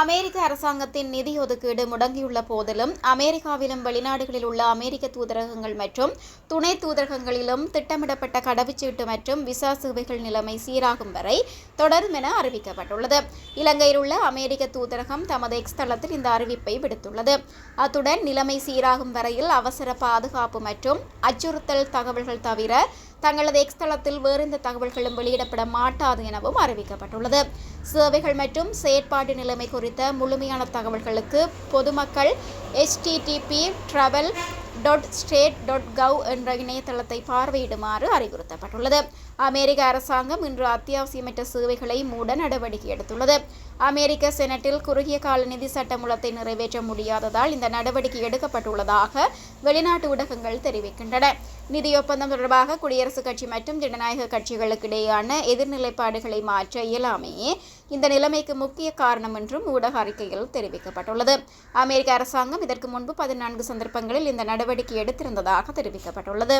அமெரிக்க அரசாங்கத்தின் நிதி ஒதுக்கீடு முடங்கியுள்ள போதிலும் அமெரிக்காவிலும் வெளிநாடுகளில் உள்ள அமெரிக்க தூதரகங்கள் மற்றும் துணை தூதரகங்களிலும் திட்டமிடப்பட்ட கடவுச்சீட்டு மற்றும் விசா சேவைகள் நிலைமை சீராகும் வரை தொடரும் என அறிவிக்கப்பட்டுள்ளது. இலங்கையில் உள்ள அமெரிக்க தூதரகம் தமது எக்ஸ் தளத்தில் இந்த அறிவிப்பை விடுத்துள்ளது. அத்துடன் நிலைமை சீராகும் வரையில் அவசர பாதுகாப்பு மற்றும் அச்சுறுத்தல் தகவல்கள் தவிர தங்களது எக்ஸ் தளத்தில் வேறு எந்த தகவல்களும் வெளியிடப்பட மாட்டாது எனவும் அறிவிக்கப்பட்டுள்ளது. சேவைகள் மற்றும் செயற்பாட்டு நிலைமை குறித்த முழுமையான தகவல்களுக்கு பொதுமக்கள் HTTP travel dot state dot gov என்ற இணையதளத்தை பார்வையிடுமாறு அறிவுறுத்தப்பட்டுள்ளது. அமெரிக்க அரசாங்கம் இன்று அத்தியாவசியமற்ற சேவைகளை மூட நடவடிக்கை எடுத்துள்ளது. அமெரிக்க செனட்டில் குறுகிய கால நிதி சட்டமூலத்தை நிறைவேற்ற முடியாததால் இந்த நடவடிக்கை எடுக்கப்பட்டுள்ளதாக வெளிநாட்டு ஊடகங்கள் தெரிவிக்கின்றன. நிதி ஒப்பந்தம் தொடர்பாக குடியரசுக் கட்சி மற்றும் ஜனநாயக கட்சிகளுக்கு இடையேயான எதிர்நிலைப்பாடுகளை மாற்ற இயலாமையே இந்த நிலைமைக்கு முக்கிய காரணம் என்றும் ஊடக அறிக்கையில் தெரிவிக்கப்பட்டுள்ளது. அமெரிக்க அரசாங்கம் இதற்கு முன்பு பதினான்கு சந்தர்ப்பங்களில் இந்த நடவடிக்கை எடுத்திருந்ததாக தெரிவிக்கப்பட்டுள்ளது.